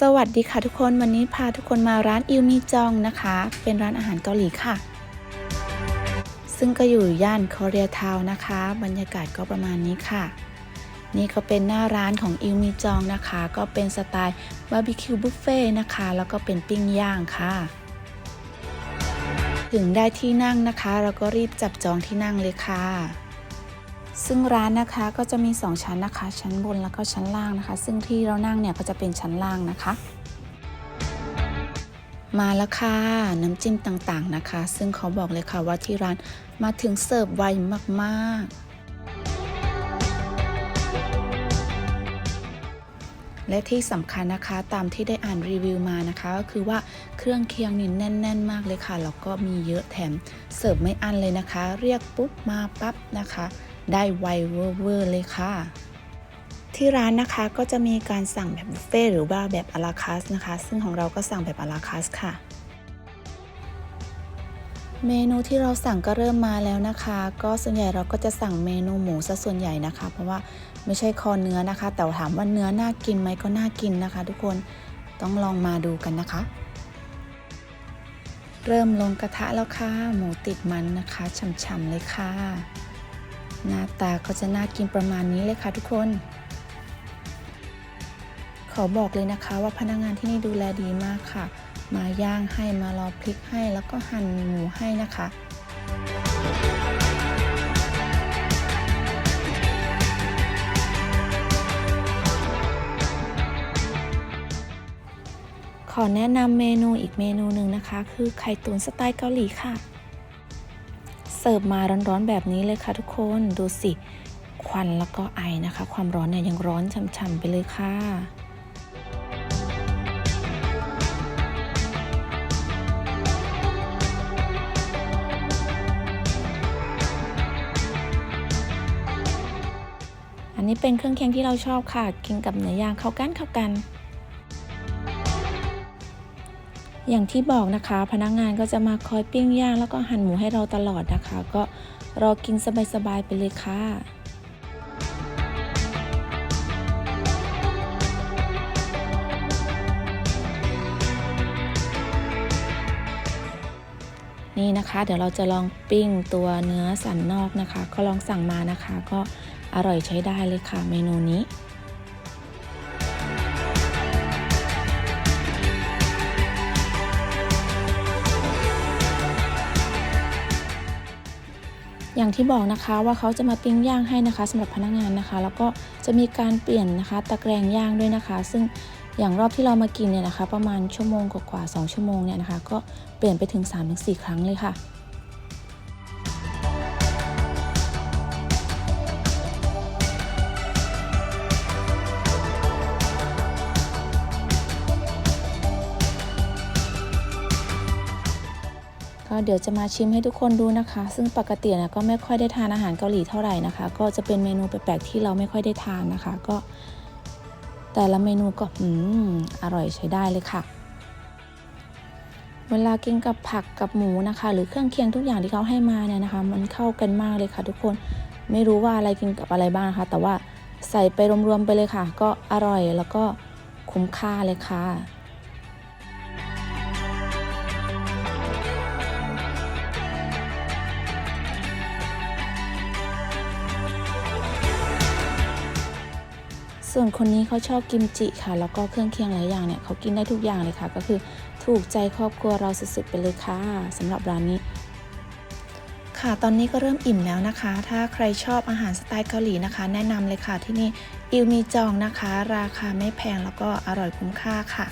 สวัสดีค่ะทุกคนวันนี้พาทุกคนมาร้านอิวมีจองนะคะ เป็นร้านอาหารเกาหลีค่ะ ซึ่งก็อยู่ย่านคอเรียทาวนะคะ บรรยากาศก็ประมาณนี้ค่ะ นี่ก็เป็นหน้าร้านของอิวมีจองนะคะ ก็เป็นสไตล์บาร์บีคิวบุฟเฟ่นะคะ แล้วก็เป็นปิ้งย่างค่ะ ถึงได้ที่นั่งนะคะ เราก็รีบจับจองที่นั่งเลยค่ะ ซึ่งร้านนะคะก็จะมี 2 ชั้นนะคะ ชั้นบนแล้วก็ชั้นล่างนะคะ ซึ่งที่เรานั่งเนี่ยก็จะเป็นชั้นล่างนะคะ มาแล้วค่ะน้ำจิ้มต่างๆนะคะ ซึ่งเขาบอกเลยค่ะว่าที่ร้านมาถึงเสิร์ฟไวมากๆและที่สำคัญนะคะตามที่ได้อ่านรีวิวมานะคะ ก็คือว่าเครื่องเคียงนี่แน่น ๆ มากเลยค่ะแล้วก็มีเยอะแถมเสิร์ฟไม่อั้นเลยนะคะ เรียกปุ๊บมาปั๊บนะคะ ได้ไวเวอร์เลยค่ะ ที่ร้านนะคะก็จะมีการสั่งแบบบุฟเฟ่หรือว่าแบบอาราคาสนะคะ ซึ่งของเราก็สั่งแบบอาราคาสค่ะ เมนูที่เราสั่งก็เริ่มมาแล้วนะคะ ก็ส่วนใหญ่เราก็จะสั่งเมนูหมูซะส่วนใหญ่นะคะ เพราะว่าไม่ใช่คอเนื้อนะคะ แต่ถามว่าเนื้อน่ากินไหมก็น่ากินนะคะ ทุกคนต้องลองมาดูกันนะคะ เริ่มลงกระทะแล้วค่ะ หมูติดมันนะคะฉ่ำๆเลยค่ะ หน้าตาก็จะน่ากินประมาณนี้เลยค่ะทุกคน ขอบอกเลยนะคะว่าพนักงานที่นี่ดูแลดีมากค่ะ มาย่างให้มารอพริกให้แล้วก็หั่นหมูให้นะคะขอแนะนำเมนูอีกเมนูหนึ่งนะคะ คือไข่ตุ๋นสไตล์เกาหลีค่ะ เสิร์ฟมาร้อนๆแบบนี้เลยค่ะทุกคนดูสิ ควันแล้วก็ไอนะคะ ความร้อนเนี่ยยังร้อนฉ่ำๆไปเลยค่ะอันนี้เป็นเครื่องเคียงที่เราชอบค่ะ กินกับเนื้อย่างเข้ากันเข้ากัน อย่างที่บอกนะคะ พนักงานก็จะมาคอยปิ้งย่างแล้วก็หั่นหมูให้เราตลอดนะคะ ก็รอกินสบายๆไปเลยค่ะนี่นะคะเดี๋ยวเราจะลองปิ้งตัวเนื้อสันนอกนะคะ ก็ลองสั่งมานะคะ ก็อร่อยใช้ได้เลยค่ะเมนูนี้ อย่างที่บอกนะคะว่าเขาจะมาปิ้งย่างให้นะคะสำหรับพนักงานนะคะ แล้วก็จะมีการเปลี่ยนนะคะตะแกรงย่างด้วยนะคะ ซึ่งอย่างรอบที่เรามากินเนี่ยนะคะ ประมาณชั่วโมงกว่าๆ2ชั่วโมงเนี่ยนะคะ ก็เปลี่ยนไปถึง 3-4 ครั้งเลยค่ะ เดี๋ยวจะมาชิมให้ทุกคนดูนะคะ ซึ่งปกติเนี่ยก็ไม่ค่อยได้ทานอาหารเกาหลีเท่าไหร่นะคะ ก็จะเป็นเมนูแปลกๆที่เราไม่ค่อยได้ทานนะคะ ก็ แต่ละเมนูก็อืมอร่อยใช้ได้เลยค่ะ เวลากินกับผักกับหมูนะคะ หรือเครื่องเคียงทุกอย่างที่เขาให้มาเนี่ยนะคะ มันเข้ากันมากเลยค่ะ ทุกคนไม่รู้ว่าอะไรกินกับอะไรบ้างนะคะ แต่ว่าใส่ไปรวมๆไปเลยค่ะ ก็อร่อยแล้วก็คุ้มค่าเลยค่ะ ส่วนคนนี้เขาชอบกิมจิค่ะ แล้วก็เครื่องเคียงหลายอย่างเนี่ยเขากินได้ทุกอย่างเลยค่ะ ก็คือถูกใจครอบครัวเราสุดๆไปเลยค่ะสำหรับร้านนี้ ค่ะตอนนี้ก็เริ่มอิ่มแล้วนะคะ ถ้าใครชอบอาหารสไตล์เกาหลีนะคะ แนะนำเลยค่ะที่นี่อิวมีจองนะคะ ราคาไม่แพงแล้วก็อร่อยคุ้มค่าค่ะ